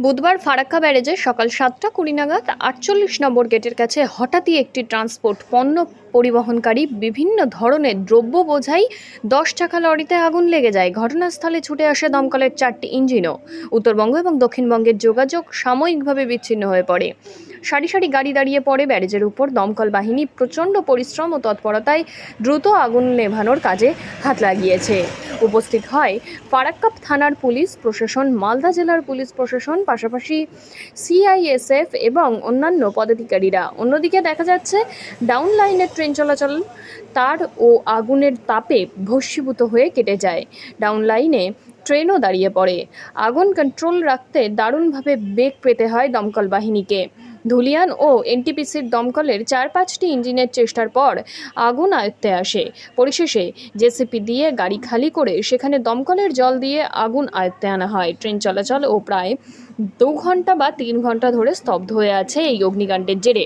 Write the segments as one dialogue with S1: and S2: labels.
S1: বুধবার ফারাক্কা ব্যারেজে সকাল সাতটা কুড়ি নাগাদ আটচল্লিশ নম্বর গেটের কাছে হঠাৎই একটি ট্রান্সপোর্ট পণ্য পরিবহনকারী বিভিন্ন ধরনের দ্রব্য বোঝাই দশ চাকা লরিতে আগুন লেগে যায়। ঘটনাস্থলে ছুটে আসে দমকলের চারটি ইঞ্জিনও। উত্তরবঙ্গ এবং দক্ষিণবঙ্গের যোগাযোগ সাময়িকভাবে বিচ্ছিন্ন হয়ে পড়ে। সারি সারি গাড়ি দাঁড়িয়ে পড়ে ব্যারেজের উপর। দমকল বাহিনী প্রচণ্ড পরিশ্রম ও তৎপরতায় দ্রুত আগুন নেভানোর কাজে হাত লাগিয়েছে। উপস্থিত হয় ফারাক্কাপ থানার পুলিশ প্রশাসন, মালদা জেলার পুলিশ প্রশাসন, পাশাপাশি সিআইএসএফ এবং অন্যান্য পদাধিকারীরা। অন্যদিকে দেখা যাচ্ছে, ডাউন লাইনের ট্রেন চলাচল, তার ও আগুনের তাপে ভস্মীভূত হয়ে কেটে যায়। ডাউন লাইনে ট্রেনও দাঁড়িয়ে পড়ে। আগুন কন্ট্রোল রাখতে দারুণভাবে বেগ পেতে হয় দমকল বাহিনীকে। ধুলিয়ান ও এনটিপিসির দমকলের চার পাঁচটি ইঞ্জিনের চেষ্টার পর আগুন আয়ত্তে আসে। পরিশেষে জেসিপি দিয়ে গাড়ি খালি করে সেখানে দমকলের জল দিয়ে আগুন আয়ত্তে আনা হয়। ট্রেন চলাচল ও প্রায় দু ঘণ্টা বা তিন ঘণ্টা ধরে স্তব্ধ হয়ে আছে এই অগ্নিকাণ্ডের জেরে।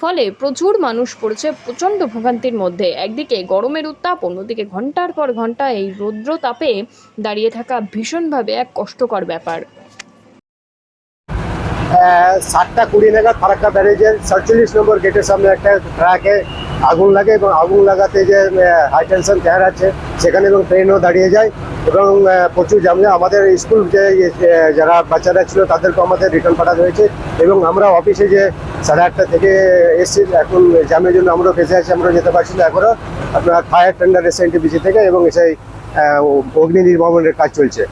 S1: ফলে প্রচুর মানুষ পড়েছে প্রচণ্ড ভোগান্তির মধ্যে। একদিকে গরমের উত্তাপ, অন্যদিকে ঘণ্টার পর ঘণ্টা এই রৌদ্র তাপে দাঁড়িয়ে থাকা ভীষণভাবে এক কষ্টকর ব্যাপার।
S2: সাতটা কুড়ি নাগাদ ফারাক্কা ব্যারেজের সাতচল্লিশ নম্বর গেটের সামনে একটা ট্রাকে আগুন লাগে এবং আগুন লাগাতে যে হাই টেনশন চেয়ার আছে সেখানে এবং ট্রেনও দাঁড়িয়ে যায় এবং প্রচুর জামলে আমাদের স্কুল যে যারা বাচ্চারা ছিল তাদেরকে আমাদের রিটার্ন পাঠানো হয়েছে এবং আমরা অফিসে যে সাড়ে আটটা থেকে এসেছি এখন জামের জন্য আমরাও ফেসে আছি আমরা যেতে পারছি না এখনও আপনার ফায়ার টেন্ডার এসে এনটিপিসি থেকে এবং আহ, অগ্নি নির্বাপনের কাজ চলছে।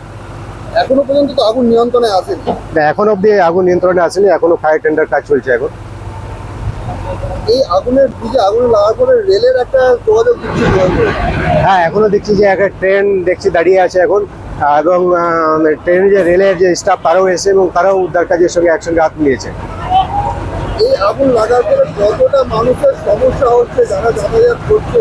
S3: এখনও পর্যন্ত তো আগুন নিয়ন্ত্রণে আসেনি।
S2: না, এখন অবধি আগুন নিয়ন্ত্রণে আসেনি এখনও ফায়ার টেন্ডার কাজ চলছে এখন।
S3: এই আগুনের দিকে আগুন লাগার পরে রেলের একটা যোগাযোগ বিচ্ছিন্ন হ্যাঁ
S2: এখনও দেখছি যে একটা ট্রেন দেখছি দাঁড়িয়ে আছে এখন এবং ট্রেন যে রেলের যে স্টাফ তারাও এসে এবং তারাও উদ্ধার কাজের সঙ্গে একসঙ্গে হাত নিয়েছে
S3: এই আগুন লাগার পরে কতটা মানুষের সমস্যা হচ্ছে যারা যাতায়াত করছে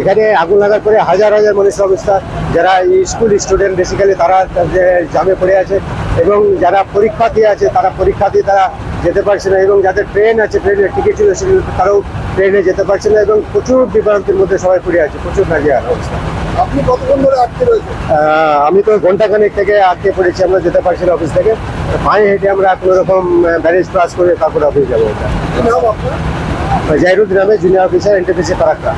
S2: এখানে আগুন লাগার পরে হাজার হাজার মানুষের অবস্থা যারা স্কুল স্টুডেন্ট বেসিক্যালি তারা যে জামে পড়ে আছে এবং যারা পরীক্ষার্থী আছে তারা পরীক্ষার্থী তারা যেতে পারছে না এবং যাদের ট্রেন আছে ট্রেনের টিকিট ছিল সেগুলো তারাও ট্রেনে যেতে পারছে না এবং প্রচুর বিভ্রান্তির মধ্যে সবাই পড়ে আছে প্রচুর নাজিয়ার অবস্থা।
S3: আপনি কতক্ষণ ধরে আটকে
S2: আমি তো ঘন্টাখানেক থেকে আটকে পড়েছি আমরা যেতে পারছি না অফিস থেকে। পায়ে হেঁটে আমরা কোনো রকম ব্যারেজ ক্লাস করে তারপরে অফিস যাব। জাহিরুদ্দিন নামে জুনিয়র অফিসার এনটিপিসি ফারাক্কা